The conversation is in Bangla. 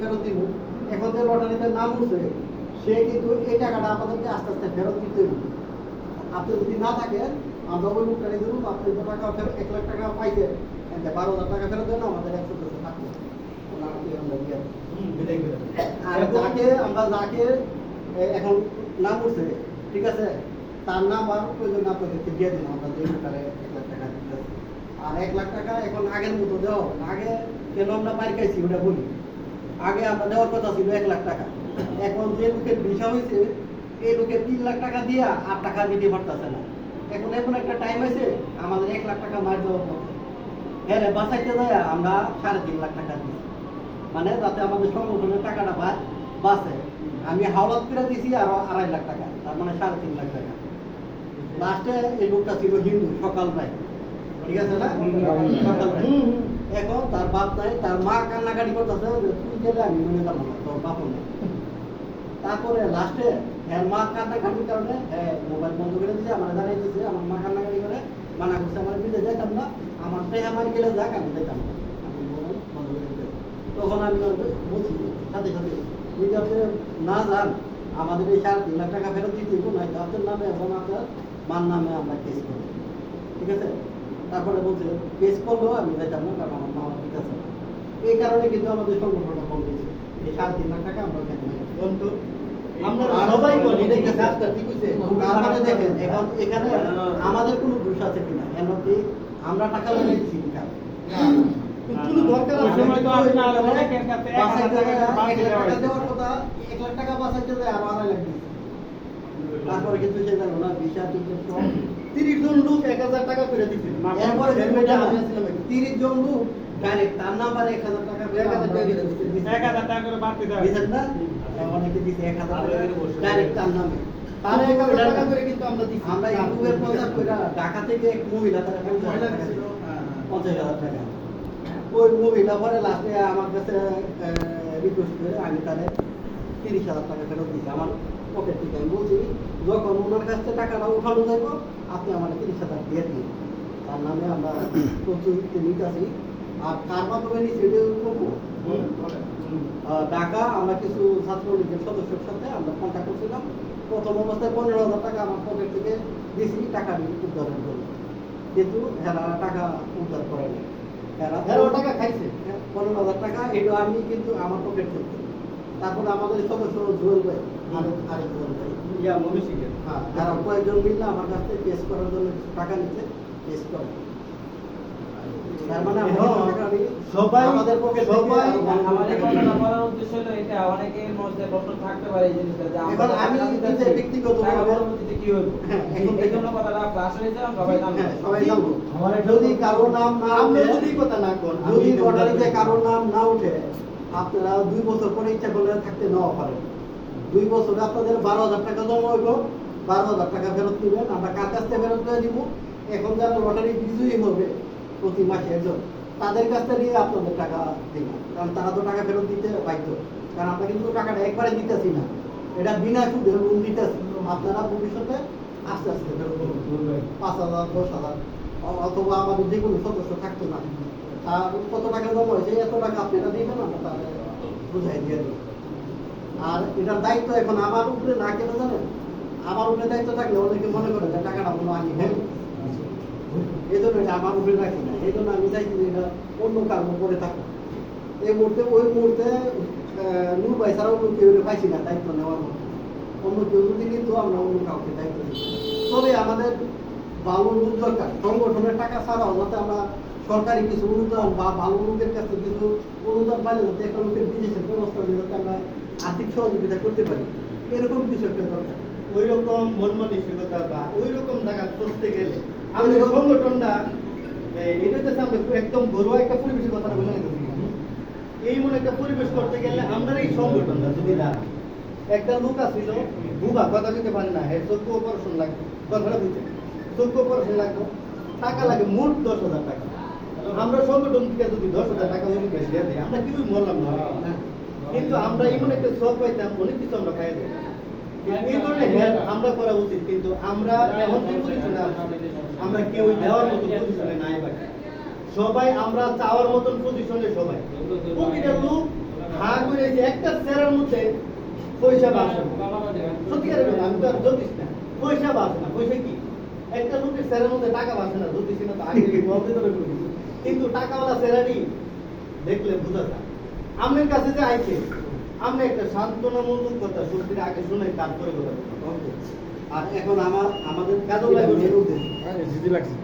ফেরত দিব। এখন যে লটারিতে নাম উঠছে, সে কিন্তু এই টাকাটা আমাদেরকে আস্তে আস্তে ফেরত দিতে হবে। আপনি যদি না থাকেন আমরা ওই লোকটা নিয়ে দেবো, আপনি যে টাকা ফেরত এক লাখ টাকা পাইতে বারো হাজার টাকা ফেরত দেন, আমাদের একশো দুশো থাকবে। আর যাকে আমরা যাকে এখন নাম উঠছে, ঠিক আছে? তার নাম আর প্রয়োজন আপনাদেরকে দিয়ে দিন আমরা যে টাকারে এক লাখ টাকা দিতেছি। আর এক লাখ টাকা এখন আগের মতো দেওয়া আগে কেন আমরা বাইর খাইছি, ওটা বলি। আগে আমরা দেওয়ার কথা ছিল এক লাখ টাকা। এখন যে লোকের ভিসা হয়েছে এই লোকের তিন লাখ টাকা দিয়া আর টাকা দিতে পারতেছে না। এখন এমন একটা টাইম আছে আমাদের এক লাখ টাকা মার দেওয়ার কথা হ্যাঁ রে, বাঁচাইতে যায় আমরা সাড়ে তিন লাখ টাকা দিই মানে যাতে আমাদের সংগঠনের টাকাটা বা- বাঁচে। আমি হাওলাত করে দিছি আর আড়াই লাখ টাকা তার মানে সাড়ে তিন লাখ টাকা। লাস্টে এই লোকটা ছিল হিন্দু সকাল নাই ঠিক আছে না? সকাল এখন তার বাপ নাই, তার মা কান্নাকাটি করতেছে তুই গেলে আমি মনে যাব না তোর বাপ নেই। তারপরে লাস্টে হ্যাঁ মা কান্নাকাটির কারণে হ্যাঁ মোবাইল বন্ধ করে দিয়েছে আমার জানাই দিয়েছে আমার মা কান্নাকাটি করে, মানা করছে, আমার বিদে যাইতাম না, আমার টাই আমার গেলে যাক, আমি যাইতাম না। আমি মোবাইল বন্ধ করে দিতে। তখন আমি বলছি, সাথে সাথে, যদি আপনি না যান, আমাদের এই সাড়ে তিন লাখ টাকা ফেরত দিতে নয় তো আপনার নামে এবং আপনার মার নামে আমরা কেস করব। ঠিক আছে? তারপরে বলছে কেস করলেও আমি যাইতাম না কারণ আমার মা আমার ঠিক আছে এই কারণে কিন্তু আমাদের সংগঠনটা বন্ধ হয়েছে। এই সাড়ে তিন লাখ টাকা আমরা খেতে পারি বন্ধু আমরা সবাই বলি এটা কি রাস্তা ঠিক হইছে? তার দেখেন এখন এখানে আমাদের কোনো দোষ আছে কিনা? কেন কি? আমরা টাকা লাগাইছি কিনা কোনো দরকার আছে? সময় তো আপনি আর অনেকের কাছে এক হাজার বাঁচাইতে টাকা যায়, বাকি এক লাখ টাকা হয়েছে। দেওয়ার কথা, এক লাখ টাকা বাঁচাইতে যায় আরও আড়াই লাখ তারপরে কিন্তু সে জানো না ভিসা টিকিট সব। তিরিশ জন লোক এক হাজার টাকা করে দিচ্ছে এরপরে আমি একটু। তিরিশ জন লোক ডাইরেক্ট তার নাম্বারে এক হাজার টাকা করে এক হাজার টাকা দিছে। দিছে। এক হাজার টাকা করে বাড়তি দেওয়া দিছেন না? অনেকে দিছে এক হাজার টাকা ডাইরেক্ট তার নামে। তার এক হাজার টাকা করে কিন্তু আমরা দিচ্ছি আমরা ইউটিউবের প্রচার করে ঢাকা থেকে এক মহিলা তারা পঞ্চাশ হাজার টাকা দিল। হ্যাঁ। পঞ্চাশ হাজার টাকা। ওই মহিলা পরে লাস্টে আমার কাছে রিকোয়েস্ট করে আমি তারে তিরিশ হাজার টাকা ফেরত দিচ্ছি আমার পকেট থেকে আমি বলছি যখন ওনার কাছ থেকে টাকাটা উঠানো যাব আপনি আমার তিরিশ হাজার দিয়ে দিন। তার নামে আমরা প্রচুর নিতেছি আর কার মাধ্যমে এটা করব ঢাকা আমরা কিছু ছাত্রলীগের সদস্যের সাথে আমরা কন্ট্যাক্ট করছিলাম। প্রথম অবস্থায় পনেরো হাজার টাকা আমার পকেট থেকে দিয়েছি টাকা উদ্ধারের জন্য। কিন্তু এরা টাকা উদ্ধার করেনি টাকা খাইছে? পনেরো হাজার টাকা এটা আমি কিন্তু আমার পকেট থেকে। তারপরে আমাদের সদস্য জুয়েল ভাই হ্যাঁ এরা কয়েকজন মিললে আমার কাছ থেকে কেস করার জন্য টাকা নিচ্ছে কেস করে তার মানে আমি এখন টাকা আমি সবাই- আমাদের পকেট সবাই আমাদের টাকা বলার উদ্দেশ্য হলো এটা। অনেকের মধ্যে প্রশ্ন থাকতে পারে এই জিনিসটা যে এখন আমি নিজে দিতেছি, পরবর্তীতে কি হইব? হ্যাঁ, এখন এই জন্য কথাটা ফ্লাশ হয়েছে সবাই জানবে হ্যাঁ, সবাই জানব আমার যদি কারও নাম না আপনি যদি কথা না কোন যদি লটারিতে কারও নাম না উঠে আপনারা দুই বছর পরে ইচ্ছা করলে থাকতে নেওয়া পারেন। দুই বছরে আপনাদের বারো হাজার টাকা জমা হইব। বারো হাজার টাকা ফেরত দিবেন, আমরা কাছ থেকে ফেরত করে দিব। এখন যারা লটারি বিজয়ী হবে প্রতি মাসে একজন, তাদের কাছ থেকে আপনাদের টাকা দিব। কারণ তারা তো টাকা ফেরত দিতে বাধ্য। কারণ আমরা কিন্তু টাকাটা একবারে দিতেছি না। এটা বিনা সুদে লোন দিতেছি। আপনারা ভবিষ্যতে আস্তে আস্তে ফেরত পাঁচ হাজার, দশ হাজার, অথবা আমাদের যে কোনো সদস্য থাকতো না আর কত টাকা জমা হয়েছে, এত টাকা আপনারা দিবেন, আমরা তাহলে বুঝাই দিয়ে দেবো। আর এটার দায়িত্ব এখন আমার উপরে না কেন জানেন? আমার উপরে দায়িত্ব থাকলে অনেকে মনে করে যে টাকাটা হয় আমি হেল্প এই জন্য এটা আমার উপরে রাখি না। এই জন্য আমি চাইছি এটা অন্য কারণ করে থাকো এই মুহূর্তে, ওই মুহূর্তে নূর ভাই ছাড়া অন্য কেউ পাইছি না দায়িত্ব নেওয়ার মতো। অন্য কেউ যদি কিন্তু আমরা অন্য কাউকে দায়িত্ব দিই তবে আমাদের ভালো লোক দরকার। সংগঠনের টাকা ছাড়াও যাতে আমরা সরকারি কিছু অনুদান বা ভালো লোকের কাছে কিছু অনুদান পাইলে যাতে একটা লোকের বিদেশের ব্যবস্থা যাতে আমরা আর্থিক সহযোগিতা করতে পারি। এরকম কিছু একটা দরকার। ওই রকম মন মানসিকতা বা ওই রকম জায়গা করতে গেলে আমাদের সংগঠনটা এটা হচ্ছে আমরা একদম ঘরোয়া একটা পরিবেশের কথা বলে নিতেছি এই মনে একটা পরিবেশ করতে গেলে আমরা এই সংগঠনটা যদি না একটা লোক আসছিল বুবা কথা দিতে পারে না হ্যাঁ চক্ষু অপারেশন লাগবে কথাটা বুঝতে চক্ষু অপারেশন লাগবে টাকা লাগে মোট দশ হাজার টাকা। আমরা সংগঠন থেকে যদি দশ হাজার টাকা যদি বেশি দিয়ে আমরা কেউই মরলাম না। কিন্তু আমরা এমন একটা সব পাইতাম অনেক কিছু আমরা খাই এই ধরনের হেল্প আমরা করা উচিত কিন্তু আমরা কি পজিশনে আমরা কেউ দেওয়ার মতো পজিশনে নাই সবাই আমরা চাওয়ার মতন পজিশনে সবাই। প্রতিটা লোক হা করে যে একটা মধ্যে পয়সা বাসে আমি তো আর জ্যোতিষ না। পয়সা বাসে না। পয়সা কি? একটা লোকের স্যারের মধ্যে টাকা বাসে না। জ্যোতিষ না তো আগে কিন্তু টাকাওয়ালা চেয়ারই দেখলে বোঝা যায়। আপনার কাছে যে আইছে আপনি একটা সান্ত্বনামূলক কথা সত্যির আগে শুনে তারপরে কথা আর এখন আমার আমাদের কাজও লাগবে দিদি লাগছে